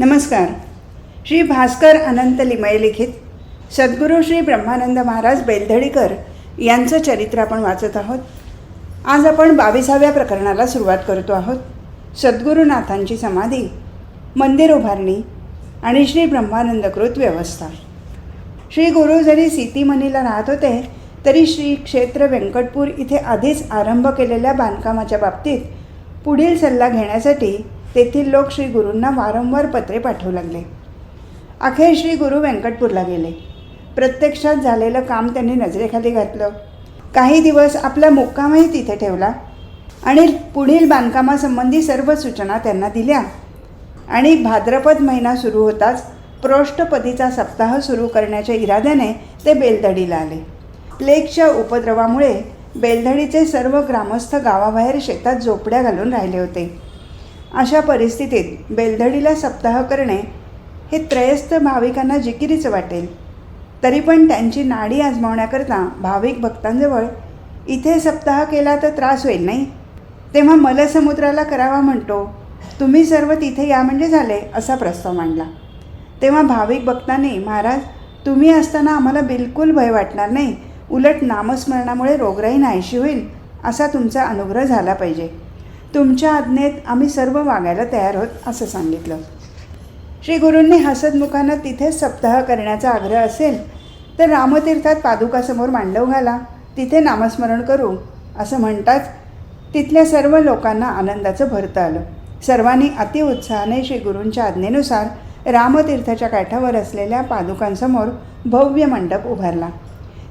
नमस्कार. श्री भास्कर अनंत लिमये लिखित सद्गुरू श्री ब्रह्मानंद महाराज बेलधडीकर यांचं चरित्र आपण वाचत आहोत. आज आपण बावीसाव्या प्रकरणाला सुरुवात करतो आहोत. सद्गुरुनाथांची समाधी मंदिर उभारणी आणि श्री ब्रह्मानंदकृत व्यवस्था. श्री गुरु जरी सीतीमनीला राहत होते तरी श्री क्षेत्र व्यंकटपूर इथे आधीच आरंभ केलेल्या बांधकामाच्या बाबतीत पुढील सल्ला घेण्यासाठी तेथील लोक श्री गुरूंना वारंवार पत्रे पाठवू लागले. अखेर श्री गुरु व्यंकटपूरला गेले. प्रत्यक्षात झालेलं काम त्यांनी नजरेखाली घातलं. काही दिवस आपला मुक्कामही तिथे ठेवला आणि पुढील बांधकामासंबंधी सर्व सूचना त्यांना दिल्या. आणि भाद्रपद महिना सुरू होताच प्रोष्ठपदीचा सप्ताह सुरू करण्याच्या इराद्याने ते बेलदडीला आले. प्लेगच्या उपद्रवामुळे बेलदडीचे सर्व ग्रामस्थ गावाबाहेर शेतात झोपड्या घालून राहिले होते. अशा परिस्थितीत बेलधडीला सप्ताह करणे हे त्रयस्थ भाविकांना जिकिरीचं वाटेल. तरी पण त्यांची नाडी आजमावण्याकरता भाविक भक्तांजवळ इथे सप्ताह केला तर त्रास होईल नाही? तेव्हा मलसमुद्राला करावा म्हणतो तुम्ही सर्व तिथे या म्हणजे झाले असा प्रस्ताव मांडला. तेव्हा भाविक भक्तांनी महाराज तुम्ही असताना आम्हाला बिलकुल भय वाटणार नाही. उलट नामस्मरणामुळे रोगराई नाहीशी होईल असा तुमचा अनुग्रह झाला पाहिजे. तुमच्या आज्ञेत आम्ही सर्व वागायला तयार होत असं सांगितलं. श्री गुरूंनी हसतमुखानं तिथेच सप्ताह करण्याचा आग्रह असेल तर रामतीर्थात पादुकासमोर मांडव घाला तिथे नामस्मरण करू असं म्हणताच तिथल्या सर्व लोकांना आनंदाचं भरतं आलं. सर्वांनी अतिउत्साहाने श्री गुरूंच्या आज्ञेनुसार रामतीर्थाच्या काठावर असलेल्या पादुकांसमोर भव्य मंडप उभारला.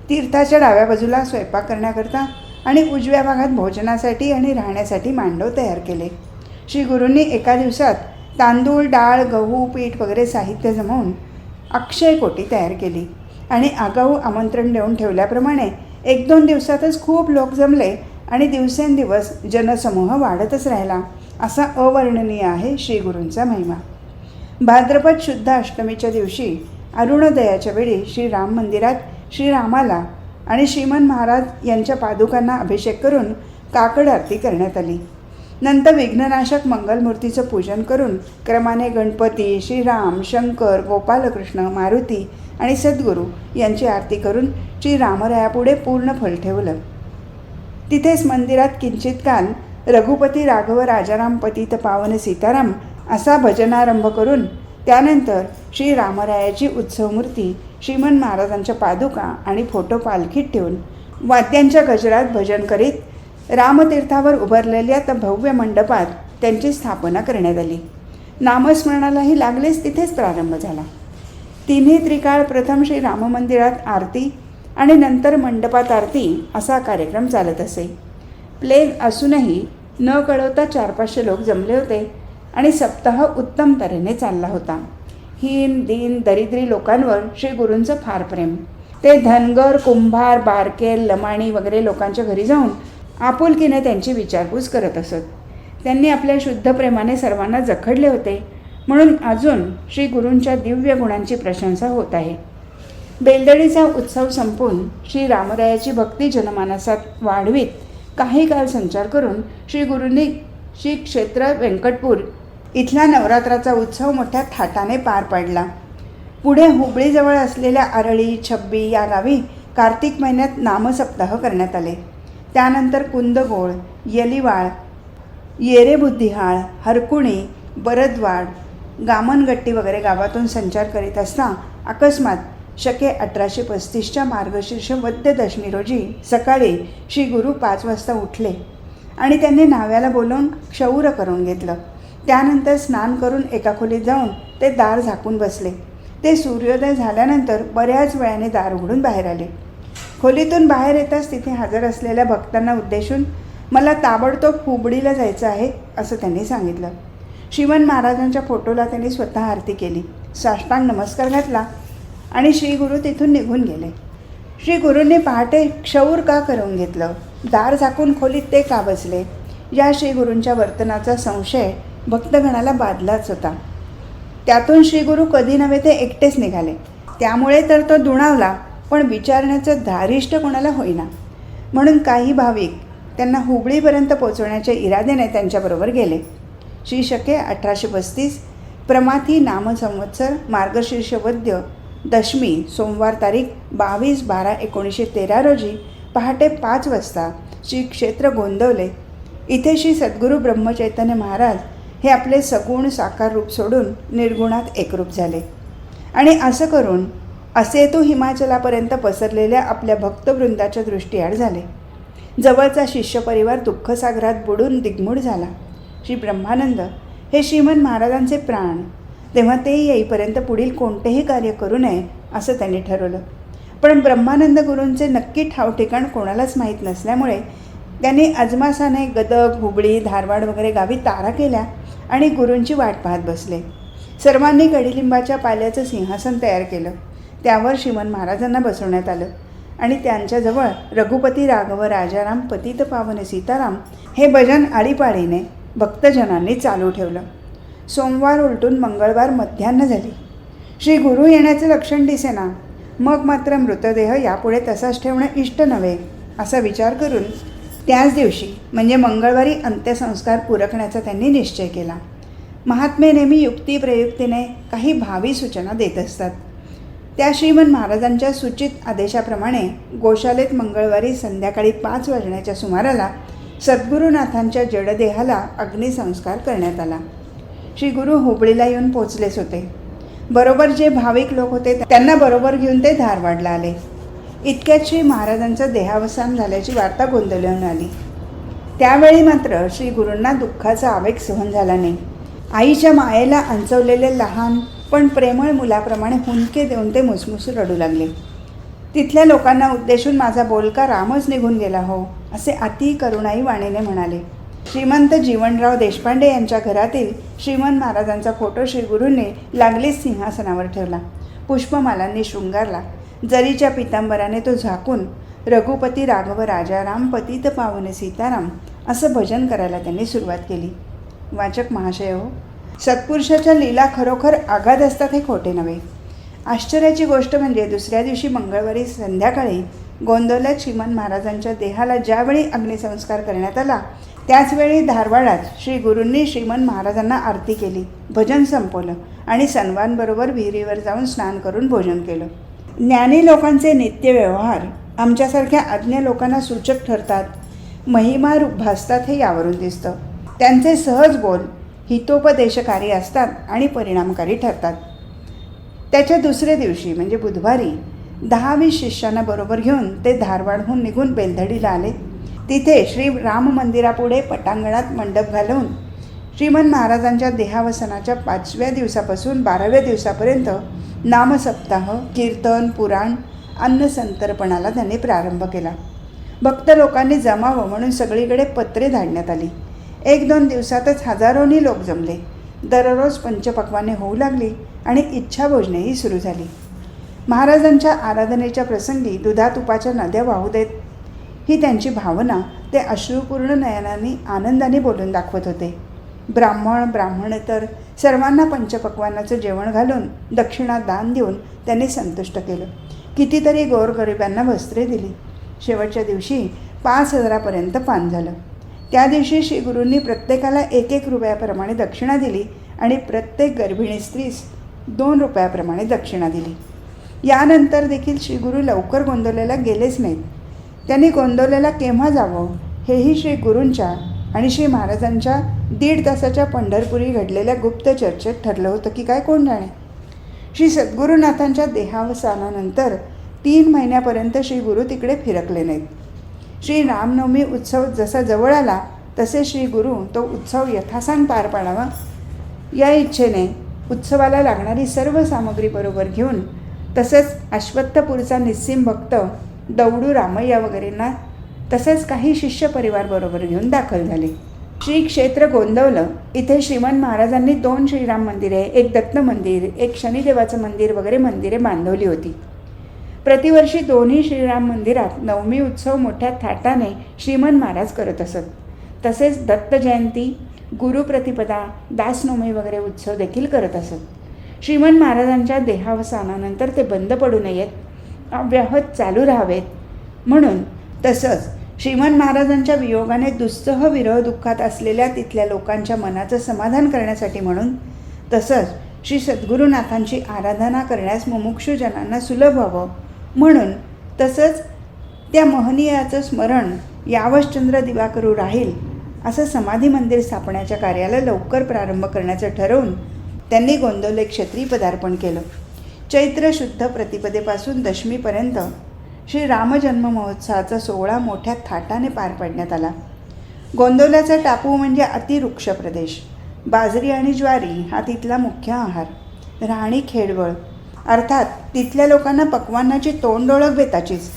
तीर्थाच्या डाव्या बाजूला स्वयंपाक करण्याकरता आणि उजव्या भागात भोजनासाठी आणि राहण्यासाठी मांडव तयार केले. श्री गुरूंनी एका दिवसात तांदूळ डाळ गहू पीठ वगैरे साहित्य जमवून अक्षय कोटी तयार केली. आणि आगाऊ आमंत्रण देऊन ठेवल्याप्रमाणे एक दोन दिवसातच खूप लोक जमले आणि दिवसेंदिवस जनसमूह वाढतच राहिला असा अवर्णनीय आहे श्री गुरूंचा महिमा. भाद्रपद शुद्ध अष्टमीच्या दिवशी अरुणोदयाच्या वेळी श्रीराम मंदिरात श्रीरामाला आणि श्रीमन महाराज यांच्या पादुकांना अभिषेक करून काकड आरती करण्यात आली. नंतर विघ्ननाशक मंगलमूर्तीचं पूजन करून क्रमाने गणपती श्रीराम शंकर गोपालकृष्ण मारुती आणि सद्गुरू यांची आरती करून श्री रामरायापुढे पूर्ण फल ठेवलं. तिथेच मंदिरात किंचित काल रघुपती राघव राजाराम पतित पावन सीताराम असा भजनारंभ करून त्यानंतर श्री रामरायाची उत्सवमूर्ती श्रीमन महाराजांच्या पादुका आणि फोटो पालखीत ठेवून वाद्यांच्या गजरात भजन करीत रामतीर्थावर उभारलेल्या त्या भव्य मंडपात त्यांची स्थापना करण्यात आली. नामस्मरणालाही लागलेच तिथेच प्रारंभ झाला. तिन्ही त्रिकाळ प्रथम श्री राममंदिरात आरती आणि नंतर मंडपात आरती असा कार्यक्रम चालत असे. प्लेग असूनही न कळवता चार पाचशे लोक जमले होते आणि सप्ताह उत्तम तऱ्हेने चालला होता. हीन दीन दरिद्री लोकांवर श्री गुरूंचं फार प्रेम. ते धनगर कुंभार बारकेल लमाणी वगैरे लोकांच्या घरी जाऊन आपुलकीने त्यांची विचारपूस करत असत. त्यांनी आपल्या शुद्ध प्रेमाने सर्वांना जखडले होते. म्हणून अजून श्री गुरूंच्या दिव्य गुणांची प्रशंसा होत आहे. बेलदडीचा उत्सव संपून श्री रामरायाची भक्ती जनमानसात वाढवीत काही काळ संचार करून श्री गुरूंनी श्री क्षेत्र व्यंकटपूर इथला नवरात्राचा उत्सव मोठ्या थाटाने पार पाडला. पुढे हुबळीजवळ असलेल्या आरळी छब्बी या गावी कार्तिक महिन्यात नामसप्ताह करण्यात आले. त्यानंतर कुंदगोळ यलिवाळ येरेबुद्धिहाळ हरकुणी बरदवाड गामनगट्टी वगैरे गावातून संचार करीत असता अकस्मात शके अठराशे पस्तीसच्या मार्गशीर्ष वद्यदशमी रोजी सकाळी श्री गुरु पाच वाजता उठले आणि त्यांनी न्हाव्याला बोलवून क्षौर करून घेतलं. त्यानंतर स्नान करून एका खोलीत जाऊन ते दार झाकून बसले. ते सूर्योदय झाल्यानंतर बऱ्याच वेळाने दार उघडून बाहेर आले. खोलीतून बाहेर येताच तिथे हजर असलेल्या भक्तांना उद्देशून मला ताबडतोब हुबडीला जायचं आहे असं त्यांनी सांगितलं. श्रीमन महाराजांच्या फोटोला त्यांनी स्वतः आरती केली. साष्टांग नमस्कार घातला आणि श्री गुरु तिथून निघून गेले. श्री गुरूंनी पहाटे क्षौर का करून घेतलं? दार झाकून खोलीत ते का बसले या श्री गुरूंच्या वर्तनाचा संशय भक्तगणाला बाधलाच होता. त्यातून श्रीगुरु कधी नव्हे ते एकटेच निघाले. त्यामुळे तर तो दुणावला पण विचारण्याचं धारिष्ट कोणाला होईना. म्हणून काही भाविक त्यांना हुबळीपर्यंत पोचवण्याच्या इरादेने त्यांच्याबरोबर गेले. श्री शके अठराशे पस्तीस प्रमाथी नामसंवत्सर मार्गशीर्ष वद्य दशमी सोमवार तारीख बावीस बारा एकोणीसशे तेरा रोजी पहाटे पाच वाजता श्री क्षेत्र गोंदवले. इथे श्री सद्गुरू ब्रह्मचैतन्य महाराज हे आपले सगुण साकार रूप सोडून निर्गुणात एकरूप झाले. आणि असं करून असे तो हिमाचलापर्यंत पसरलेल्या आपल्या भक्तवृंदाच्या दृष्टीआड झाले. जवळचा शिष्यपरिवार दुःखसागरात बुडून दिग्मूढ झाला. श्री ब्रह्मानंद हे श्रीमंत महाराजांचे प्राण. तेव्हा ते येईपर्यंत पुढील कोणतेही कार्य करू नये असं त्यांनी ठरवलं. पण ब्रह्मानंद गुरूंचे नक्की ठाव ठिकाण कोणालाच माहीत नसल्यामुळे त्यांनी अजमासाने गदग हुबळी धारवाड वगैरे गावी तारा केल्या. आणि गुरूंची वाट पाहत बसले. सर्वांनी कडीलिंबाच्या पाल्याचं सिंहासन तयार केलं. त्यावर श्रीमन महाराजांना बसवण्यात आलं आणि त्यांच्याजवळ रघुपती राघव राजाराम पतित पावन सीताराम हे भजन आळीपाळीने भक्तजनांनी चालू ठेवलं. सोमवार उलटून मंगळवार मध्यान्ह झाली. श्री गुरु येण्याचं लक्षण दिसेना मग मात्र मृतदेह यापुढे तसाच ठेवणं इष्ट नव्हे असा विचार करून त्याच दिवशी म्हणजे मंगळवारी अंत्यसंस्कार पुरकण्याचा त्यांनी निश्चय केला. महात्मे नेहमी युक्तिप्रयुक्तीने काही भावी सूचना देत असतात. त्या श्रीमंत महाराजांच्या सूचित आदेशाप्रमाणे गोशालेत मंगळवारी संध्याकाळी पाच वाजण्याच्या सुमाराला सद्गुरुनाथांच्या जडदेहाला अग्निसंस्कार करण्यात आला. श्री गुरु हुबळीला येऊन पोचलेच होते. बरोबर जे भाविक लोक होते त्यांना बरोबर घेऊन ते धारवाडला आले. इतक्यात श्री महाराजांचं देहावसान झाल्याची वार्ता गोंधळून आली. त्यावेळी मात्र श्री गुरूंना दुःखाचा आवेग सहन झाला नाही. आईच्या मायेला अंचवलेले लहान पण प्रेमळ मुलाप्रमाणे हुंदके देऊन ते मुसमुस रडू लागले. तिथल्या लोकांना उद्देशून माझा बोलका रामच निघून गेला हो असे अति करुणाई वाणीने म्हणाले. श्रीमंत जीवनराव देशपांडे यांच्या घरातील श्रीमंत महाराजांचा फोटो श्रीगुरूंनी लागलीच सिंहासनावर ठेवला. पुष्पमालांनी शृंगारला. जरीच्या पितांबराने तो झाकून रघुपती राघव राजाराम पतित पावन सीताराम असं भजन करायला त्यांनी सुरुवात केली. वाचक महाशय हो. सत्पुरुषाच्या लीला खरोखर आघात असतात हे खोटे नव्हे. आश्चर्याची गोष्ट म्हणजे दुसऱ्या दिवशी मंगळवारी संध्याकाळी गोंदवल्यात श्रीमंत महाराजांच्या देहाला ज्यावेळी अग्निसंस्कार करण्यात आला त्याचवेळी धारवाडात श्री गुरूंनी श्रीमंत महाराजांना आरती केली. भजन संपवलं आणि सन्वांबरोबर विहिरीवर जाऊन स्नान करून भोजन केलं. ज्ञानी लोकांचे नित्य व्यवहार आमच्यासारख्या अज्ञ लोकांना सूचक ठरतात. महिमारूप भासतात हे यावरून दिसतं. त्यांचे सहज बोल हितोपदेशकारी असतात आणि परिणामकारी ठरतात. त्याच्या दुसऱ्या दिवशी म्हणजे बुधवारी दहा वीस शिष्यांना बरोबर घेऊन ते धारवाडहून निघून बेलधडीला आले तिथे श्री राम मंदिरापुढे पटांगणात मंडप घालवून श्रीमंत महाराजांच्या देहावसनाच्या पाचव्या दिवसापासून बाराव्या दिवसापर्यंत नामसप्ताह कीर्तन पुराण अन्नसंतर्पणाला त्यांनी प्रारंभ केला. भक्त लोकांनी जमावं म्हणून सगळीकडे पत्रे धाडण्यात आली. एक दोन दिवसातच हजारोनी लोक जमले. दररोज पंचपक्वाने होऊ लागली आणि इच्छाभोजनेही सुरू झाली. महाराजांच्या आराधनेच्या प्रसंगी दुधातुपाच्या नद्या वाहू देत ही त्यांची भावना ते अश्रुपूर्ण नयनाने आनंदाने बोलून दाखवत होते. ब्राह्मण ब्राह्मणेतर सर्वांना पंचपक्वानाचं जेवण घालून दक्षिणा दान देऊन त्यांनी संतुष्ट केलं. कितीतरी गोरगरिबांना वस्त्रे दिली. शेवटच्या दिवशी पाच हजारापर्यंत पान झालं. त्या दिवशी श्री गुरूंनी प्रत्येकाला एक एक रुपयाप्रमाणे दक्षिणा दिली आणि प्रत्येक गर्भिणी स्त्रीस दोन रुपयाप्रमाणे दक्षिणा दिली. यानंतर देखील श्री गुरु लवकर गोंदवलेला गेलेच नाहीत. त्यांनी गोंदवलेला केव्हा जावं हेही श्री गुरूंच्या आणि श्री महाराजांच्या दीड तासाच्या पंढरपुरी घडलेल्या गुप्त चर्चेत ठरलं होतं की काय कोण जाणे? श्री सद्गुरुनाथांच्या देहावसानानंतर तीन महिन्यापर्यंत श्री गुरु तिकडे फिरकले नाहीत. श्री रामनवमी उत्सव जसा जवळ आला तसे श्री गुरु तो उत्सव यथासांग पार पाडावा. या इच्छेने उत्सवाला लागणारी सर्व सामग्री बरोबर घेऊन तसेच अश्वत्थपूरचा निस्सिम भक्त दौडू रामय्या वगैरेंना तसेच काही शिष्य परिवार बरोबर घेऊन दाखल झाले. श्री क्षेत्र गोंदवलं. इथे श्रीमंत महाराजांनी दोन श्रीराम मंदिरे एक दत्त मंदिर एक शनिदेवाचं मंदिर वगैरे मंदिरे बांधवली होती. प्रतिवर्षी दोन्ही श्रीराम मंदिरात नवमी उत्सव मोठ्या थाटाने श्रीमंत महाराज करत असत. तसेच दत्त जयंती गुरुप्रतिपदा दासनोमी वगैरे उत्सव देखील करत असत. श्रीमंत महाराजांच्या देहावसानानंतर ते बंद पडू नयेत. अव्याहत चालू राहावेत. म्हणून तसंच श्रीमंत महाराजांच्या वियोगाने दुस्सह विरह दुःखात असलेल्या तिथल्या लोकांच्या मनाचं समाधान करण्यासाठी म्हणून तसंच श्री सद्गुरुनाथांची आराधना करण्यास मुमुक्षुजनांना सुलभ व्हावं म्हणून तसंच त्या महनीयाचं स्मरण यावश चंद्र राहील असं समाधी मंदिर स्थापण्याच्या कार्याला लवकर प्रारंभ करण्याचं ठरवून त्यांनी गोंदवले क्षेत्री पदार्पण केलं. चैत्र शुद्ध प्रतिपदेपासून दशमीपर्यंत श्री रामजन्म महोत्सवाचा सोहळा मोठ्या थाटाने पार पाडण्यात आला. गोंदवल्याचा टापू म्हणजे अतिवृक्ष प्रदेश. बाजरी आणि ज्वारी हा तिथला मुख्य आहार. राहणी खेडवळ. अर्थात तिथल्या लोकांना पक्वान्नाची तोंड ओळख बेताचीच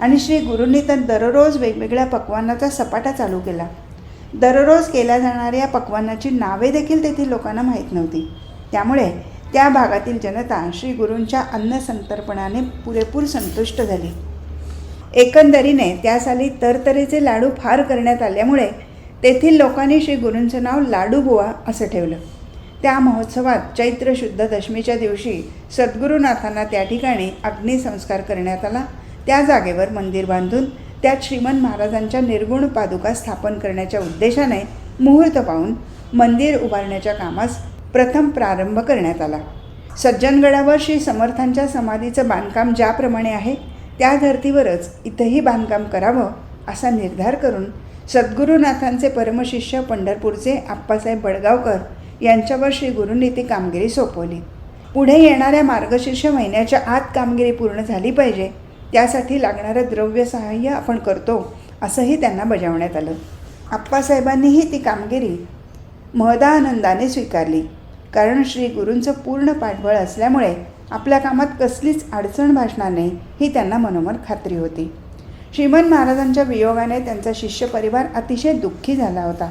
आणि श्री गुरूंनी तर दररोज वेगवेगळ्या पक्वान्नाचा सपाटा चालू केला. दररोज केल्या जाणाऱ्या पक्वान्नाची नावे देखील तेथील लोकांना माहीत नव्हती. त्यामुळे त्या भागातील जनता श्री गुरूंच्या अन्न संतर्पणाने पुरेपूर संतुष्ट झाली. एकंदरीने त्या साली तरतरीचे लाडू फार करण्यात आल्यामुळे तेथील लोकांनी श्री गुरूंचं नाव लाडूबुवा असं ठेवलं. त्या महोत्सवात चैत्र शुद्ध दशमीच्या दिवशी सद्गुरुनाथांना त्या ठिकाणी अग्निसंस्कार करण्यात आला. त्या जागेवर मंदिर बांधून त्यात श्रीमंत महाराजांच्या निर्गुण पादुका स्थापन करण्याच्या उद्देशाने मुहूर्त पाहून मंदिर उभारण्याच्या कामास प्रथम प्रारंभ करण्यात आला. सज्जनगडावर श्री समर्थांच्या समाधीचं बांधकाम ज्याप्रमाणे आहे त्या धर्तीवरच इथंही बांधकाम करावं असा निर्धार करून सद्गुरुनाथांचे परमशिष्य पंढरपूरचे आप्पासाहेब बडगावकर यांच्यावर श्री गुरूंनी ती कामगिरी सोपवली. पुढे येणाऱ्या मार्गशीर्ष महिन्याच्या आत कामगिरी पूर्ण झाली पाहिजे त्यासाठी लागणारं द्रव्य सहाय्य आपण करतो असंही त्यांना बजावण्यात आलं. आप्पासाहेबांनीही ती कामगिरी महदानंदाने स्वीकारली. कारण श्री गुरूंचं पूर्ण पाठबळ असल्यामुळे आपल्या कामात कसलीच अडचण भासणार नाही ही त्यांना मनोमन खात्री होती. श्रीमंत महाराजांच्या वियोगाने त्यांचा शिष्य परिवार अतिशय दुःखी झाला होता.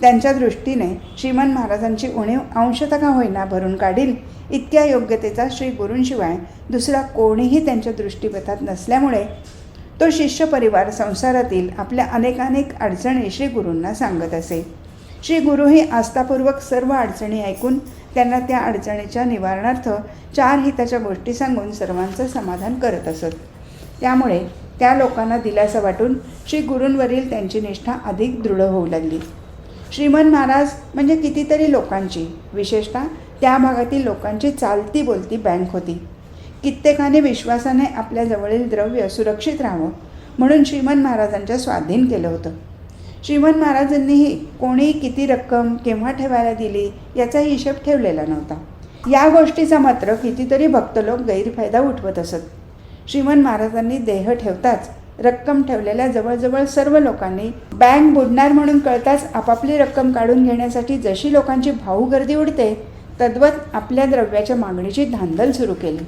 त्यांच्या दृष्टीने श्रीमंत महाराजांची उणीव अंशतः का होईना भरून काढील इतक्या योग्यतेचा श्री गुरूंशिवाय दुसरा कोणीही त्यांच्या दृष्टीपथात नसल्यामुळे तो शिष्य परिवार संसारातील आपल्या अनेकानेक अडचणी श्री गुरूंना सांगत असे. श्री गुरुही आस्थापूर्वक सर्व अडचणी ऐकून त्यांना त्या अडचणीच्या निवारणार्थ चार हिताच्या गोष्टी सांगून सर्वांचं समाधान करत असत. त्यामुळे त्या लोकांना दिलासा वाटून श्री गुरूंवरील त्यांची निष्ठा अधिक दृढ होऊ लागली. श्रीमंत महाराज म्हणजे कितीतरी लोकांची विशेषतः त्या भागातील लोकांची चालती बोलती बँक होती. कित्येकाने विश्वासाने आपल्याजवळील द्रव्य सुरक्षित राहावं म्हणून श्रीमंत महाराजांच्या स्वाधीन केलं होतं. श्रीमंत महाराजांनीही कोणी किती रक्कम केव्हा ठेवायला दिली याचा हिशेब ठेवलेला नव्हता. या गोष्टीचा मात्र कितीतरी भक्त लोक गैरफायदा उठवत असत. श्रीमंत महाराजांनी देह ठेवताच रक्कम ठेवलेल्या जवळजवळ सर्व लोकांनी बँक बुडणार म्हणून कळताच आपापली रक्कम काढून घेण्यासाठी जशी लोकांची भाऊ गर्दी उडते तद्वत आपल्या द्रव्याच्या मागणीची धांदल सुरू केली.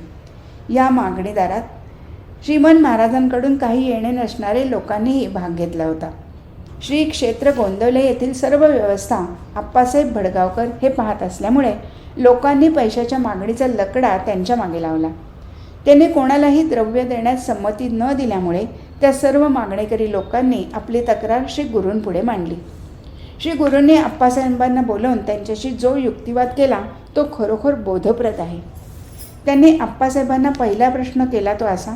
या मागणीदारात श्रीमंत महाराजांकडून काही येणे नसणारे लोकांनीही भाग घेतला होता. श्री क्षेत्र गोंदवले येथील सर्व व्यवस्था आप्पासाहेब भडगावकर हे पाहत असल्यामुळे लोकांनी पैशाच्या मागणीचा लकडा त्यांच्या मागे लावला. त्यांनी कोणालाही द्रव्य देण्यास संमती न दिल्यामुळे त्या सर्व मागणेकरी लोकांनी आपली तक्रार श्री गुरूंपुढे मांडली. श्री गुरूंनी आप्पासाहेबांना बोलवून त्यांच्याशी जो युक्तिवाद केला तो खरोखर बोधप्रद आहे. त्यांनी आप्पासाहेबांना पहिला प्रश्न केला तो असा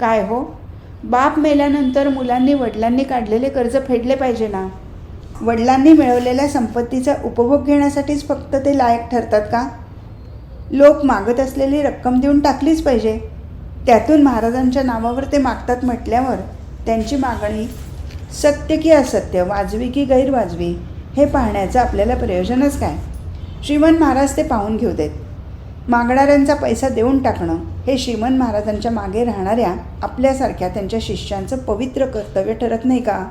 काय हो? बाप मेल्यानंतर मुलांनी वडिलांनी काढलेले कर्ज फेडले पाहिजे ना? वडिलांनी मिळवलेल्या संपत्तीचा उपभोग घेण्यासाठीच फक्त ते लायक ठरतात का? लोक मागत असलेली रक्कम देऊन टाकलीच पाहिजे. त्यातून महाराजांच्या नावावर ते मागतात म्हटल्यावर त्यांची मागणी सत्य की असत्य वाजवी की गैरवाजवी हे पाहण्याचं आपल्याला प्रयोजनच काय? श्रीमंत महाराज ते पाहून घेऊ देत. मागणाऱ्यांचा पैसा देऊन टाकणं हे श्रीमंत महाराजांच्या मागे राहणाऱ्या आपल्यासारख्या त्यांच्या शिष्यांचं पवित्र कर्तव्य ठरत नाही का?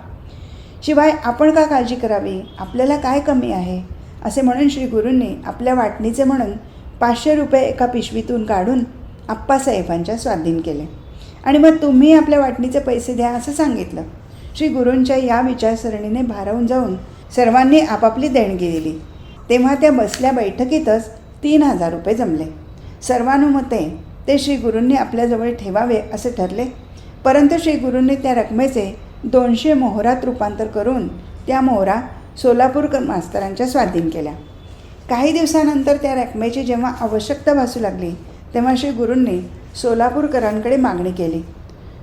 शिवाय आपण का काळजी करावी? आपल्याला काय कमी आहे? असे म्हणून श्री गुरूंनी आपल्या वाटणीचे म्हणून पाचशे रुपये एका पिशवीतून काढून आप्पासाहेबांच्या स्वाधीन केले. आणि मग तुम्ही आपल्या वाटणीचे पैसे द्या असं सांगितलं. श्री गुरूंच्या या विचारसरणीने भारावून जाऊन सर्वांनी आपापली देणगी दिली. तेव्हा त्या बसल्या बैठकीतच तीन हजार रुपये जमले. सर्वानुमते ते श्री गुरूंनी आपल्याजवळ ठेवावे असे ठरले. परंतु श्री गुरूंनी त्या रकमेचे दोनशे मोहरात रूपांतर करून त्या मोहरा सोलापूर मास्तरांच्या स्वाधीन केल्या. काही दिवसानंतर त्या रकमेची जेव्हा आवश्यकता भासू लागली तेव्हा श्री गुरूंनी सोलापूरकरांकडे मागणी केली.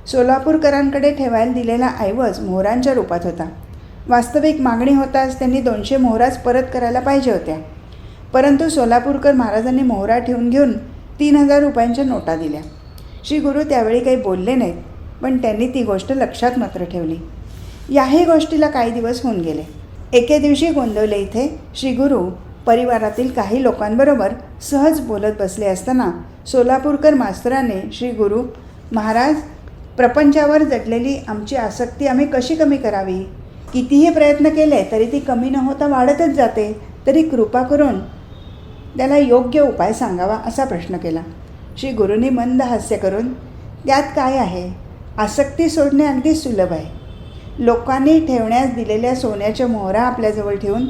सोलापूरकरांकडे ठेवायला दिलेला ऐवज मोहरांच्या रूपात होता. वास्तविक मागणी होताच त्यांनी दोनशे मोहराच परत करायला पाहिजे होत्या. परंतु सोलापूरकर महाराजांनी मोहरा ठेवून घेऊन तीन हजार रुपयांच्या नोटा दिल्या. श्री गुरु त्यावेळी काही बोलले नाहीत पण त्यांनी ती गोष्ट लक्षात मात्र ठेवली. याही गोष्टीला काही दिवस होऊन गेले. एके दिवशी गोंदवले इथे श्री गुरु परिवारातील काही लोकांबरोबर सहज बोलत बसले असताना सोलापूरकर मास्तराने श्री गुरु महाराज प्रपंचावर जडलेली आमची आसक्ती आम्ही कशी कमी करावी? कितीही प्रयत्न केले तरी ती कमी न होता वाढतच जाते. तरी कृपा करून त्याला योग्य उपाय सांगावा असा प्रश्न केला. श्री गुरूंनी मंद हास्य करून त्यात काय आहे? आसक्ती सोडणे अगदी सुलभ आहे. लोकांनी ठेवण्यास दिलेल्या सोन्याच्या मोहरा आपल्याजवळ ठेवून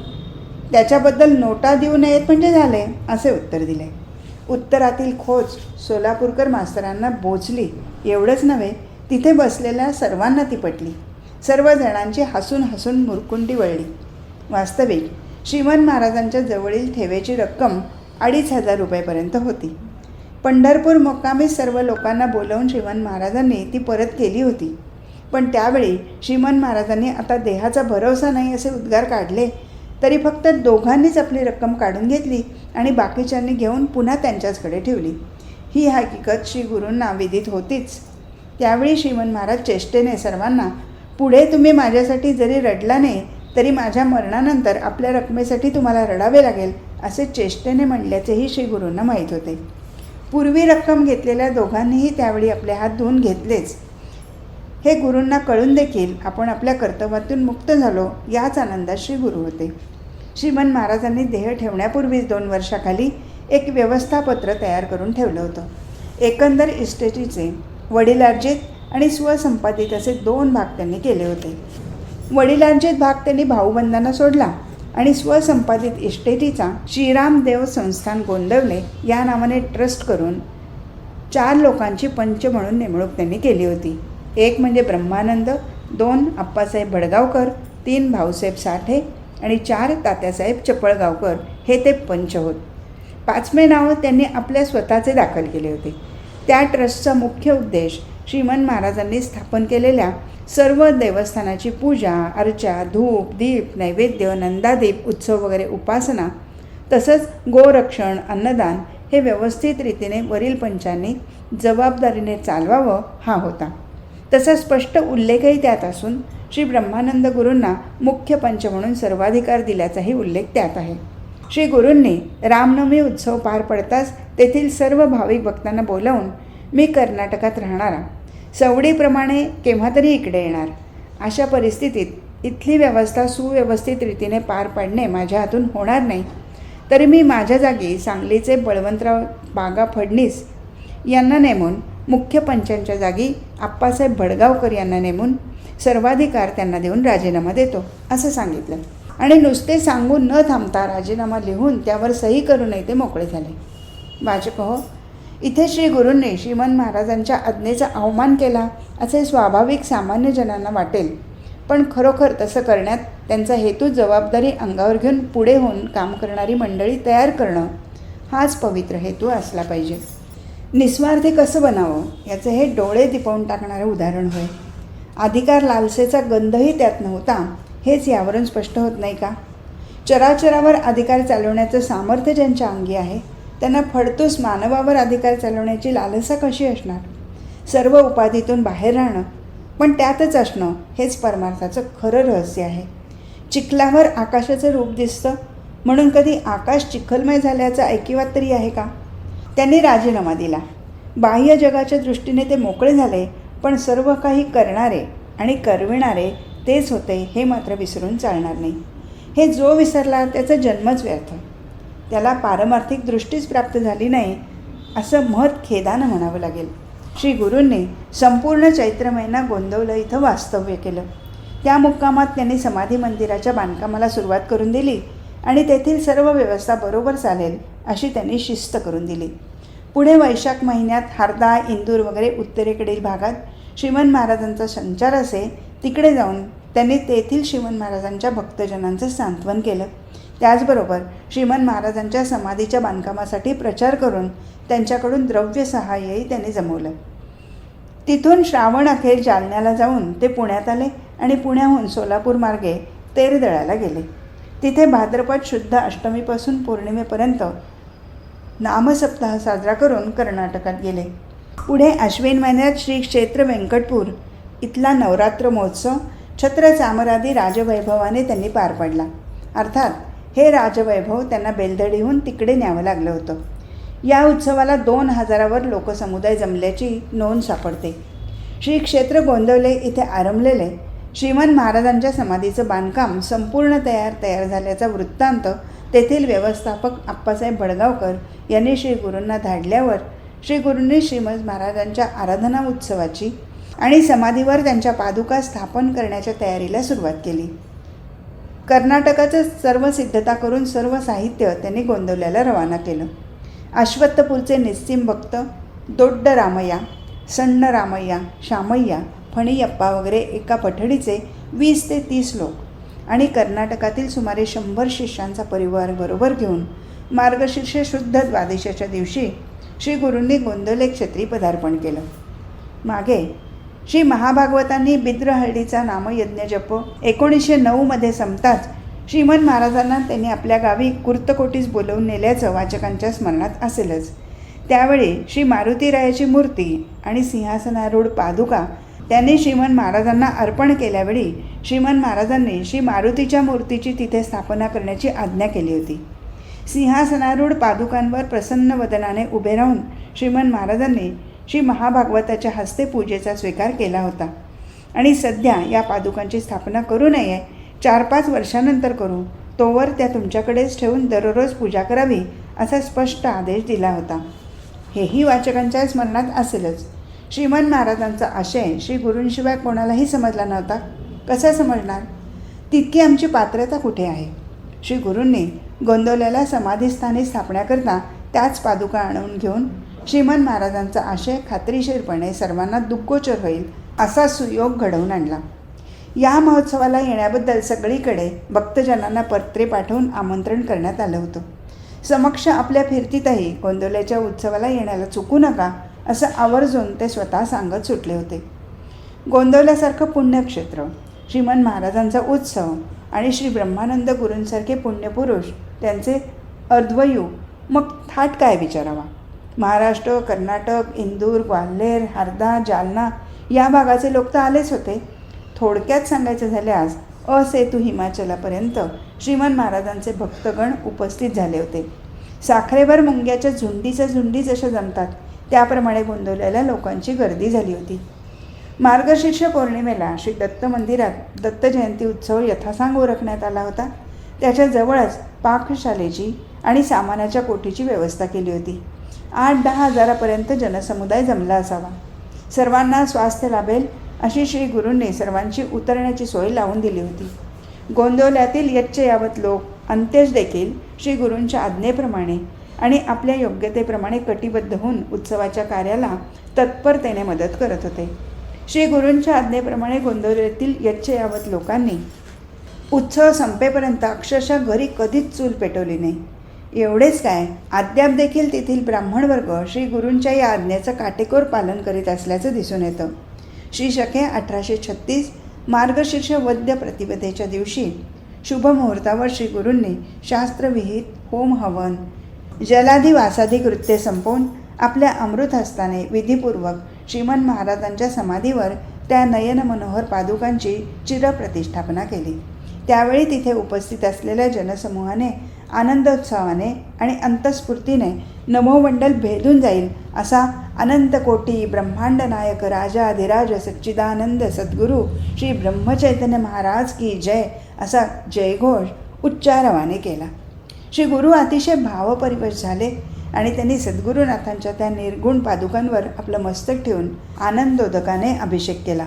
त्याच्याबद्दल नोटा देऊ नयेत म्हणजे झाले? असे उत्तर दिले. उत्तरातील खोज सोलापूरकर मास्तरांना बोचली. एवढंच नव्हे तिथे बसलेल्या सर्वांना ती पटली सर्वजणांची हसून हसून मुरकुंडी वळली. वास्तविक श्रीमंत महाराजांच्या जवळील ठेवेची रक्कम अडीच हजार रुपयेपर्यंत होती. पंढरपूर मुक्कामी सर्व लोकांना बोलवून श्रीमंत महाराजांनी ती परत केली होती. पण त्यावेळी श्रीमंत महाराजांनी आता देहाचा भरोसा नाही असे उद्गार काढले तरी फक्त दोघांनीच आपली रक्कम काढून घेतली आणि बाकीच्यांनी घेऊन पुन्हा त्यांच्याचकडे ठेवली. ही हकीकत श्री गुरूंना विदित होतीच. त्यावेळी श्रीमंत महाराज चेष्टेने सर्वांना पुढे तुम्ही माझ्यासाठी जरी रडला नाही तरी माझ्या मरणानंतर आपल्या रकमेसाठी तुम्हाला रडावे लागेल असे चेष्टेने म्हणल्याचेही श्री गुरूंना माहीत होते. पूर्वी रक्कम घेतलेल्या दोघांनीही त्यावेळी आपले हात धुवून घेतलेच. हे गुरूंना कळून देखील आपण आपल्या कर्तव्यातून मुक्त झालो याच आनंदात श्री गुरु होते. श्रीमंत महाराजांनी देह ठेवण्यापूर्वीच दोन वर्षाखाली एक व्यवस्थापत्र तयार करून ठेवलं होतं. एकंदर इस्टेटीचे वडिलार्जित आणि स्वसंपादित असे दोन भाग त्यांनी केले होते. वडिलांचे भाग त्यांनी भाऊबंधांना सोडला आणि स्वसंपादित इस्टेटीचा श्रीरामदेव संस्थान गोंदवले. या नावाने ट्रस्ट करून चार लोकांची पंच म्हणून नेमणूक त्यांनी केली होती. एक म्हणजे ब्रह्मानंद दोन आप्पासाहेब भडगावकर तीन भाऊसाहेब साठे आणि चार तात्यासाहेब चपळगावकर हे ते पंच होत. पाचवे नावं त्यांनी आपल्या स्वतःचे दाखल केले होते. त्या ट्रस्टचा मुख्य उद्देश श्रीमंत महाराजांनी स्थापन केलेल्या सर्व देवस्थानाची पूजा अर्चा धूप दीप नैवेद्य नंदादीप उत्सव वगैरे उपासना तसंच गोरक्षण अन्नदान हे व्यवस्थित रीतीने वरील पंचांनी जबाबदारीने चालवावं हा होता. तसा स्पष्ट उल्लेखही त्यात असून श्री ब्रह्मानंद गुरूंना मुख्य पंच म्हणून सर्वाधिकार दिल्याचाही उल्लेख त्यात आहे. श्री गुरूंनी रामनवमी उत्सव पार पडताच तेथील सर्व भाविक भक्तांना बोलावून मी कर्नाटकात राहणारा. सवडीप्रमाणे केव्हा तरी इकडे येणार. अशा परिस्थितीत इथली व्यवस्था सुव्यवस्थित रीतीने पार पाडणे माझ्या हातून होणार नाही. तरी मी माझ्या जागी सांगलीचे बळवंतराव बागा फडणीस यांना नेमून मुख्य पंचांच्या जागी आप्पासाहेब भडगावकर यांना नेमून सर्वाधिकार त्यांना देऊन राजीनामा देतो असं सांगितलं. आणि नुसते सांगून न थांबता राजीनामा लिहून त्यावर सही करूनही ते मोकळे झाले. भाजप हो इथे श्री गुरूंनी श्रीमंत महाराजांच्या आज्ञेचा अवमान केला असे स्वाभाविक सामान्य जनांना वाटेल. पण खरोखर तसं करण्यात त्यांचा हेतू जबाबदारी अंगावर घेऊन पुढे होऊन काम करणारी मंडळी तयार करणं हाच पवित्र हेतू असला पाहिजे. निस्वार्थी कसं बनावं? याचं हे डोळे दिपवून टाकणारे उदाहरण होय. अधिकार लालसेचा गंधही त्यात नव्हता. हेच यावरून स्पष्ट होत नाही का? चराचरावर अधिकार चालवण्याचं सामर्थ्य ज्यांच्या अंगी आहे त्यांना फडतूस मानवावर अधिकार चालवण्याची लालसा कशी असणार? सर्व उपाधीतून बाहेर राहणं पण त्यातच असणं हेच परमार्थाचं खरं रहस्य आहे. चिखलावर आकाशाचं रूप दिसतं म्हणून कधी आकाश चिखलमय झाल्याचं ऐकिवात तरी आहे का? त्यांनी राजीनामा दिला. बाह्य जगाच्या दृष्टीने ते मोकळे झाले पण सर्व काही करणारे आणि करविणारे तेच होते हे मात्र विसरून चालणार नाही. हे जो विसरला त्याचा जन्मच व्यर्थ. त्याला पारमार्थिक दृष्टीच प्राप्त झाली नाही असं मत खेदानं म्हणावं लागेल. श्री गुरूंनी संपूर्ण चैत्र महिना गोंदवलं इथं वास्तव्य केलं. त्या मुक्कामात त्यांनी समाधी मंदिराच्या बांधकामाला सुरुवात करून दिली आणि तेथील सर्व व्यवस्था बरोबर चालेल अशी त्यांनी शिस्त करून दिली. पुढे वैशाख महिन्यात हरदा इंदूर वगैरे उत्तरेकडील भागात श्रीमंत महाराजांचा संचार असे तिकडे जाऊन त्यांनी तेथील श्रीमंत महाराजांच्या भक्तजनांचं सांत्वन केलं. त्याचबरोबर श्रीमंत महाराजांच्या समाधीच्या बांधकामासाठी प्रचार करून त्यांच्याकडून द्रव्य सहाय्यही त्यांनी जमवलं. तिथून श्रावण अखेर जालन्याला जाऊन ते पुण्यात आले आणि पुण्याहून सोलापूर मार्गे तेरदळाला गेले. तिथे भाद्रपद शुद्ध अष्टमीपासून पौर्णिमेपर्यंत नामसप्ताह साजरा करून कर्नाटकात गेले. पुढे अश्विन महिन्यात श्री क्षेत्र व्यंकटपूर इथला नवरात्र महोत्सव छत्र चामरादी राजवैभवाने त्यांनी पार पाडला. अर्थात हे राजवैभव त्यांना बेलदडीहून तिकडे न्यावं लागलं होतं. या उत्सवाला दोन हजारावर लोकसमुदाय जमल्याची नोंद सापडते. श्री क्षेत्र गोंदवले इथे आरंभलेले श्रीमंत महाराजांच्या समाधीचं बांधकाम संपूर्ण तयार तयार झाल्याचा वृत्तांत तेथील व्यवस्थापक आप्पासाहेब बडगावकर यांनी श्री गुरूंना धाडल्यावर श्री गुरूंनी श्रीमंत महाराजांच्या आराधना उत्सवाची आणि समाधीवर त्यांच्या पादुका स्थापन करण्याच्या तयारीला सुरुवात केली. कर्नाटकाचं सर्व सिद्धता करून सर्व साहित्य त्यांनी गोंदवल्याला रवाना केलं. अश्वत्थपूरचे निस्सिम भक्त दोड्ड रामय्या सण्ण रामय्या शामय्या फणीयप्पा वगैरे एका पठडीचे वीस ते तीस लोक आणि कर्नाटकातील सुमारे शंभर शिष्यांचा परिवार बरोबर घेऊन मार्गशीर्ष शुद्ध द्वादशाच्या दिवशी श्री गुरूंनी गोंदवले क्षेत्री पदार्पण केलं. मागे श्री महाभागवतांनी बिद्रहळ्ळीचा नामयज्ञ जप. एकोणीसशे नऊमध्ये संपताच श्रीमंत महाराजांना त्यांनी आपल्या गावी कुर्तकोटीस बोलवून नेल्याचं वाचकांच्या स्मरणात असेलच. त्यावेळी श्री मारुतीरायाची मूर्ती आणि सिंहासनारूढ पादुका त्यांनी श्रीमंत महाराजांना अर्पण केल्यावेळी श्रीमंत महाराजांनी श्री मारुतीच्या मूर्तीची तिथे स्थापना करण्याची आज्ञा केली होती. सिंहासनारूढ पादुकांवर प्रसन्न वदनाने उभे राहून श्रीमंत महाराजांनी श्री महाभागवताच्या हस्ते पूजेचा स्वीकार केला होता. आणि सध्या या पादुकांची स्थापना करू नये चार पाच वर्षानंतर करू तोवर त्या तुमच्याकडेच ठेवून दररोज पूजा करावी असा स्पष्ट आदेश दिला होता. हेही वाचकांच्या स्मरणात असेलच. श्रीमन महाराजांचा आशय श्री गुरूंशिवाय कोणालाही समजला नव्हता. कसा समजणार? तितकी आमची पात्रता कुठे आहे? श्री गुरूंनी गोंदवल्याला समाधीस्थानी स्थापण्याकरता त्याच पादुका आणून घेऊन श्रीमंत महाराजांचा आशय खात्रीशीरपणे सर्वांना दुःखोचर होईल असा सुयोग घडवून आणला. या महोत्सवाला येण्याबद्दल सगळीकडे भक्तजनांना पत्रे पाठवून आमंत्रण करण्यात आलं होतं. समक्ष आपल्या फिरतीतही गोंदवल्याच्या उत्सवाला येण्याला चुकू नका असं आवर्जून ते स्वतः सांगत सुटले होते. गोंदवल्यासारखं पुण्यक्षेत्र श्रीमंत महाराजांचा उत्सव आणि श्री ब्रह्मानंद गुरूंसारखे पुण्यपुरुष त्यांचे अर्ध्वयू मग थाट काय विचारावा? महाराष्ट्र कर्नाटक इंदूर ग्वाल्हेर हरदा जालना या भागाचे लोक तर आलेच होते. थोडक्यात सांगायचं झाल्यास असेतू हिमाचलापर्यंत श्रीमान महाराजांचे भक्तगण उपस्थित झाले होते. साखरेवर मुंग्याच्या झुंडीच्या झुंडी जशा जमतात त्याप्रमाणे गोंदवलेल्या लोकांची गर्दी झाली होती. मार्गशीर्ष पौर्णिमेला श्री दत्त मंदिरात दत्त जयंती उत्सव यथासांग ओळखण्यात आला होता. त्याच्याजवळच पाकशालेची आणि सामानाच्या कोठीची व्यवस्था केली होती. आठ दहा हजारापर्यंत जनसमुदाय जमला असावा. सर्वांना स्वास्थ्य लाभेल अशी श्री गुरूंनी सर्वांची उतरण्याची सोय लावून दिली होती. गोंदवल्यातील यच्च यावत लोक अंत्यज देखील श्री गुरूंच्या आज्ञेप्रमाणे आणि आपल्या योग्यतेप्रमाणे कटिबद्ध होऊन उत्सवाच्या कार्याला तत्परतेने मदत करत होते. श्री गुरूंच्या आज्ञेप्रमाणे गोंदवल्यातील यच्च यावत लोकांनी उत्सव संपेपर्यंत अक्षरशः घरी कधीच चूल पेटवली नाही. एवढेच काय? अद्याप देखील तेथील ब्राह्मण वर्ग श्री गुरूंच्या या आज्ञेचं काटेकोर पालन करीत असल्याचं दिसून येतं. श्री शके अठराशे छत्तीस मार्गशीर्ष वद्य प्रतिपदेच्या दिवशी शुभ मुहूर्तावर श्री गुरूंनी शास्त्रविहित होम हवन जलाधी वासादी कृत्य संपवून आपल्या अमृत हस्ताने विधीपूर्वक श्रीमंत महाराजांच्या समाधीवर त्या नयन मनोहर पादुकांची चिरप्रतिष्ठापना केली. त्यावेळी तिथे उपस्थित असलेल्या जनसमूहाने आनंदोत्सवाने आणि अंतस्फूर्तीने नमोमंडल भेदून जाईल असा अनंत कोटी ब्रह्मांड नायक राजा अधिराज सच्चिदानंद सद्गुरू श्री ब्रह्मचैतन्य महाराज की जय असा जयघोष उच्चारवाने केला. श्री गुरु अतिशय भावपरिवश झाले आणि त्यांनी सद्गुरुनाथांच्या त्या निर्गुण पादुकांवर आपलं मस्तक ठेवून आनंदोदकाने अभिषेक केला.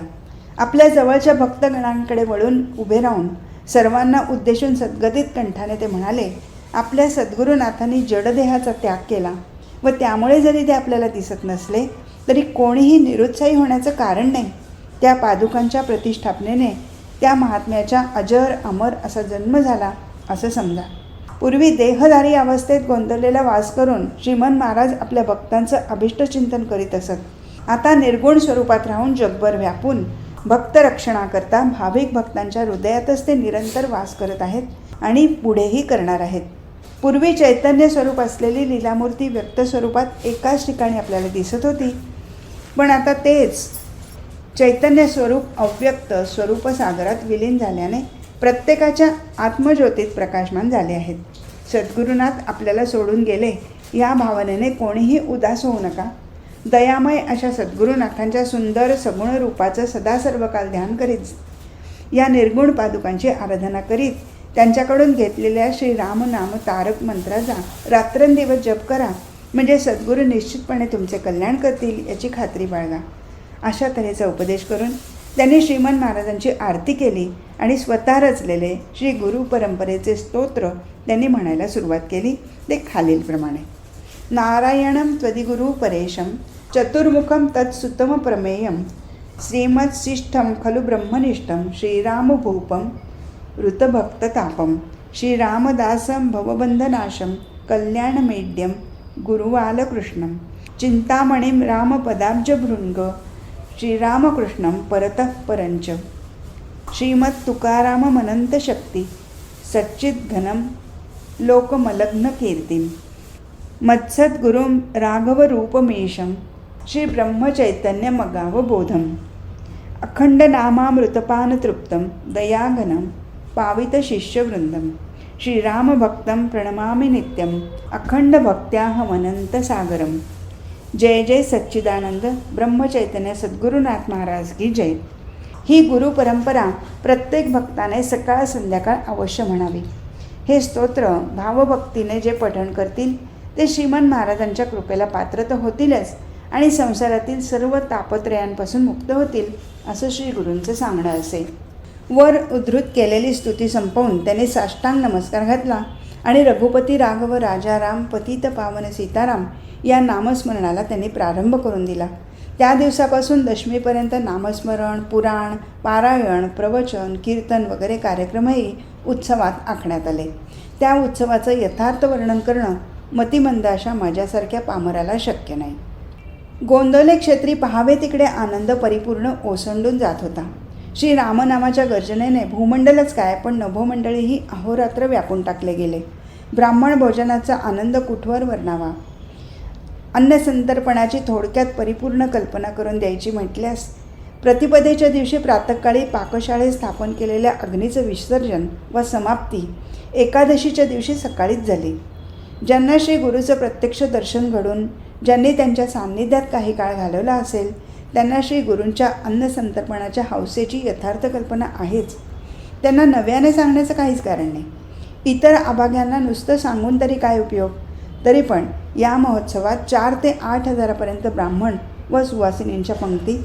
आपल्या जवळच्या भक्तगणांकडे वळून उभे राहून सर्वांना उद्देशून सद्गतीत कंठाने ते म्हणाले आपल्या सद्गुरुनाथांनी जडदेहाचा त्याग केला व त्यामुळे जरी ते आपल्याला दिसत नसले तरी कोणीही निरुत्साही होण्याचं कारण नाही. त्या पादुकांच्या प्रतिष्ठापनेने त्या महात्म्याच्या अजर अमर असा जन्म झाला असं समजा. पूर्वी देहधारी अवस्थेत गोंधळलेला वास करून श्रीमन महाराज आपल्या भक्तांचं अभिष्टचिंतन करीत असत. आता निर्गुण स्वरूपात राहून जगभर व्यापून भक्त रक्षणाकरता भाविक भक्तांच्या हृदयातच ते निरंतर वास करत आहेत आणि पुढेही करणार आहेत. पूर्वी चैतन्य स्वरूप असलेली लीलामूर्ती व्यक्त स्वरूपात एकाच ठिकाणी आपल्याला दिसत होती. पण आता तेच. चैतन्य स्वरूप अव्यक्त स्वरूप सागरात विलीन झाल्याने प्रत्येकाच्या आत्मज्योतीत प्रकाशमान झाले आहेत. सद्गुरुनाथ आपल्याला सोडून गेले या भावनेने कोणीही उदास होऊ नका. दयामय अशा सद्गुरुनाथांच्या सुंदर सगुण रूपाचं सदा सर्वकाल ध्यान करीत या निर्गुण पादुकांची आराधना करीत त्यांच्याकडून घेतलेल्या श्रीरामनाम तारक मंत्राचा रात्रंदिवस जप करा. म्हणजे सद्गुरू निश्चितपणे तुमचे कल्याण करतील याची खात्री बाळगा. अशा तऱ्हेचा उपदेश करून त्यांनी श्रीमंत महाराजांची आरती केली आणि स्वतः रचलेले श्री गुरु परंपरेचे स्तोत्र त्यांनी म्हणायला सुरुवात केली. ते खालीलप्रमाणे. नारायणं त्वदिगुरु परेशम चतुर्मुखं तत्सुतम प्रमेयम श्रीमत्सिष्ठं खलु ब्रह्मनिष्ठं श्रीरामभूपं ऋतभक्ततापं श्रीरामदासं भवबन्धनाशं कल्याणमेड्यं गुरुवालकृष्णं चिन्तामणिं रामपदाब्जभृङ्ग श्रीरामकृष्णं परतः परञ्च। श्रीमत्तुकाराममनन्तशक्ति सच्चिद्घनं लोकमलग्नकीर्तिं मत्सद्गुरुं राघवरूपमेशं श्रीब्रह्मचैतन्यमगावबोधम्। अखण्डनामामृतपानतृप्तं दयाघनं। पावितशिष्यवृन्दं श्रीरामभक्तं प्रणमामि नित्यम्। अखण्डभक्त्याहमनन्तसागरं जय जय सच्चिदानंद ब्रह्मचैतन्य सद्गुरुनाथ महाराज की जय। ही गुरु परंपरा प्रत्येक भक्ताने सकाळ संध्याकाळ अवश्य म्हणावी। हे स्तोत्र भावभक्तीने जे पठण करतील ते श्रीमन महाराजांच्या कृपेला पात्र तर होतीलच आणि संसारातील सर्व तापत्रयांपासून मुक्त होतील असं श्री गुरूंचं सांगणं असे वर उद्धृत केलेली स्तुती संपवून त्याने साष्टांग नमस्कार घातला आणि रघुपती राघव राजाराम पतित पावन सीताराम या नामस्मरणाला त्यांनी प्रारंभ करून दिला. त्या दिवसापासून दशमीपर्यंत नामस्मरण पुराण पारायण प्रवचन कीर्तन वगैरे कार्यक्रमही उत्सवात आखण्यात आले. त्या उत्सवाचं यथार्थ वर्णन करणं मतिमंद अशा माझ्यासारख्या पामराला शक्य नाही. गोंदवले क्षेत्री पहावे तिकडे आनंद परिपूर्ण ओसंडून जात होता. श्री रामनामाच्या गर्जनेने भूमंडलच काय पण नभोमंडळीही अहोरात्र व्यापून टाकले गेले. ब्राह्मण भोजनाचा आनंद कुठवर वर्णावा? अन्नसंतर्पणाची थोडक्यात परिपूर्ण कल्पना करून द्यायची म्हटल्यास प्रतिपदेच्या दिवशी प्रातःकाळी पाकशाळेत स्थापन केलेल्या अग्नीचं विसर्जन व समाप्ती एकादशीच्या दिवशी सकाळीच झाली. ज्यांना श्री गुरुचं प्रत्यक्ष दर्शन घडून ज्यांनी त्यांच्या सान्निध्यात काही काळ घालवला असेल त्यांना श्री गुरूंच्या अन्नसंतर्पणाच्या हौसेची यथार्थ कल्पना आहेच. त्यांना नव्याने सांगण्याचं काहीच कारण नाही. इतर अभाग्यांना नुसतं सांगून तरी काय उपयोग? तरी पण या महोत्सवात चार ते आठ हजारापर्यंत ब्राह्मण व सुवासिनींच्या पंक्ती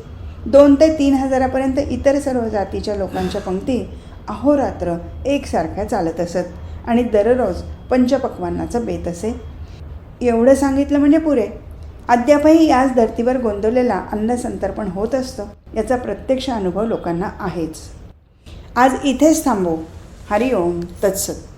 दोन ते तीन हजारापर्यंत इतर सर्व जातीच्या लोकांच्या पंक्ती अहोरात्र एकसारख्या चालत असत आणि दररोज पंचपक्वान्नाचं बेत असे. एवढं सांगितलं म्हणजे पुरे. अद्यापही याच धर्तीवर गोंदवलेला अन्नसंतर्पण होत असतं याचा प्रत्यक्ष अनुभव लोकांना आहेच. आज इथेच थांबू. हरिओम. तत्सत.